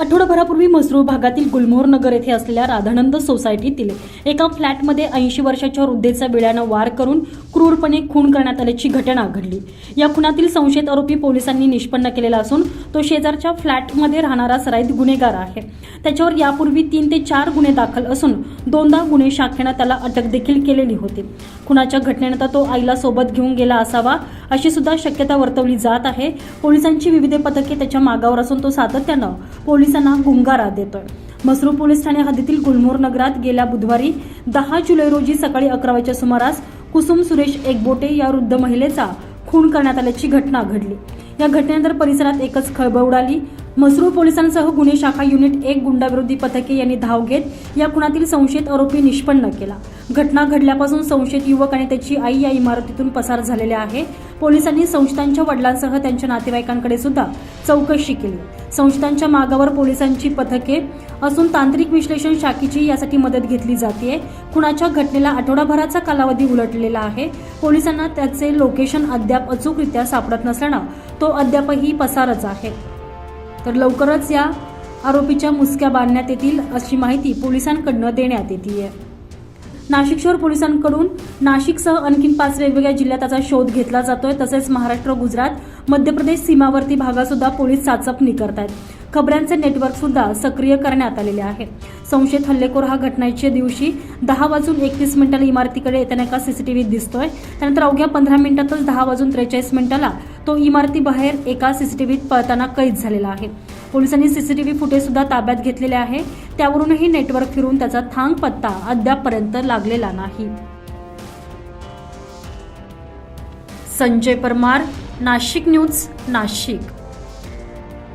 आठवडाभरापूर्वी मसरूळ भागातील गुलमोहर नगर येथे असलेल्या राधानंद सोसायटीतील एका फ्लॅटमध्ये ऐंशी वर्षाच्या वृद्धेचा बिळानं वार करून क्रूरपणे खून करण्यात आल्याची घटना घडली. या खुनातील संशयित आरोपी पोलिसांनी निष्पन्न केलेला असून तो शेजारच्या फ्लॅटमध्ये राहणारा सराईत गुन्हेगार आहे. त्याच्यावर यापूर्वी तीन ते चार गुन्हे दाखल असून दोनदा गुन्हे शाखेनं त्याला अटक देखील केलेली होती. खुनाच्या घटनेनंतर तो आईला सोबत घेऊन गेला असावा अशी सुद्धा शक्यता वर्तवली जात आहे. पोलिसांची विविध पथके त्याच्या मागावर असून तो सातत्यानं पोलिसांना गुंगारा देतोय. मसरू पोलीस ठाणे हद्दीतील गुलमोर नगरात गेल्या बुधवारी दहा जुलै रोजी सकाळी अकरा वाजेच्या सुमारास कुसुम सुरेश एकबोटे या वृद्ध महिलेचा खून करण्यात आल्याची घटना घडली. या घटनेनंतर परिसरात एकच खळबळ उडाली. मसरूळ पोलिसांसह गुन्हे शाखा युनिट एक गुंडाविरोधी पथके यांनी धाव घेत या खुनातील संशयित आरोपी निष्पन्न केला. घटना घडल्यापासून संशयित युवक आणि त्याची आई या इमारतीतून पसार झालेले आहे. पोलिसांनी संशयितांच्या वडिलांसह त्यांच्या नातेवाईकांकडे सुद्धा चौकशी केली. संशयितांच्या मागावर पोलिसांची पथके असून तांत्रिक विश्लेषण शाखेची यासाठी मदत घेतली जाते खुनाच्या घटनेला आठवडाभराचा कालावधी उलटलेला आहे. पोलिसांना त्याचे लोकेशन अद्याप अचूकरित्या सापडत नसल्यानं तो अद्यापही पसारच आहे. तर लवकरच या आरोपीच्या मुसक्या बांधण्यात येतील अशी माहिती पोलिसांकडनं देण्यात येते आहे नाशिक शहर पोलिसांकडून नाशिकसह आणखीन पाच वेगवेगळ्या जिल्ह्यात त्याचा शोध घेतला जातोय. तसेच महाराष्ट्र गुजरात मध्य प्रदेश सीमावर्ती भागातसुद्धा पोलीस चाचपणी करतायत. खबऱ्यांचे नेटवर्क सुद्धा सक्रिय करण्यात आलेले आहे. संशयित हल्लेखोर हा घटनेच्या दिवशी दहा वाजून एकवीस मिनिटाला इमारतीकडे येताना एका सीसीटीव्हीत दिसतोय. त्यानंतर अवघ्या पंधरा मिनिटातच दहा वाजून त्रेचाळीस मिनिटाला तो इमारतीबाहेर एका सीसीटीव्हीत पळताना कैद झालेला आहे. पोलिसांनी सीसीटीव्ही फुटेज सुद्धा ताब्यात घेतलेले आहे. त्यावरूनही नेटवर्क फिरून त्याचा थांग पत्ता अद्यापपर्यंत लागलेला नाही. संजय परमार नाशिक न्यूज नाशिक.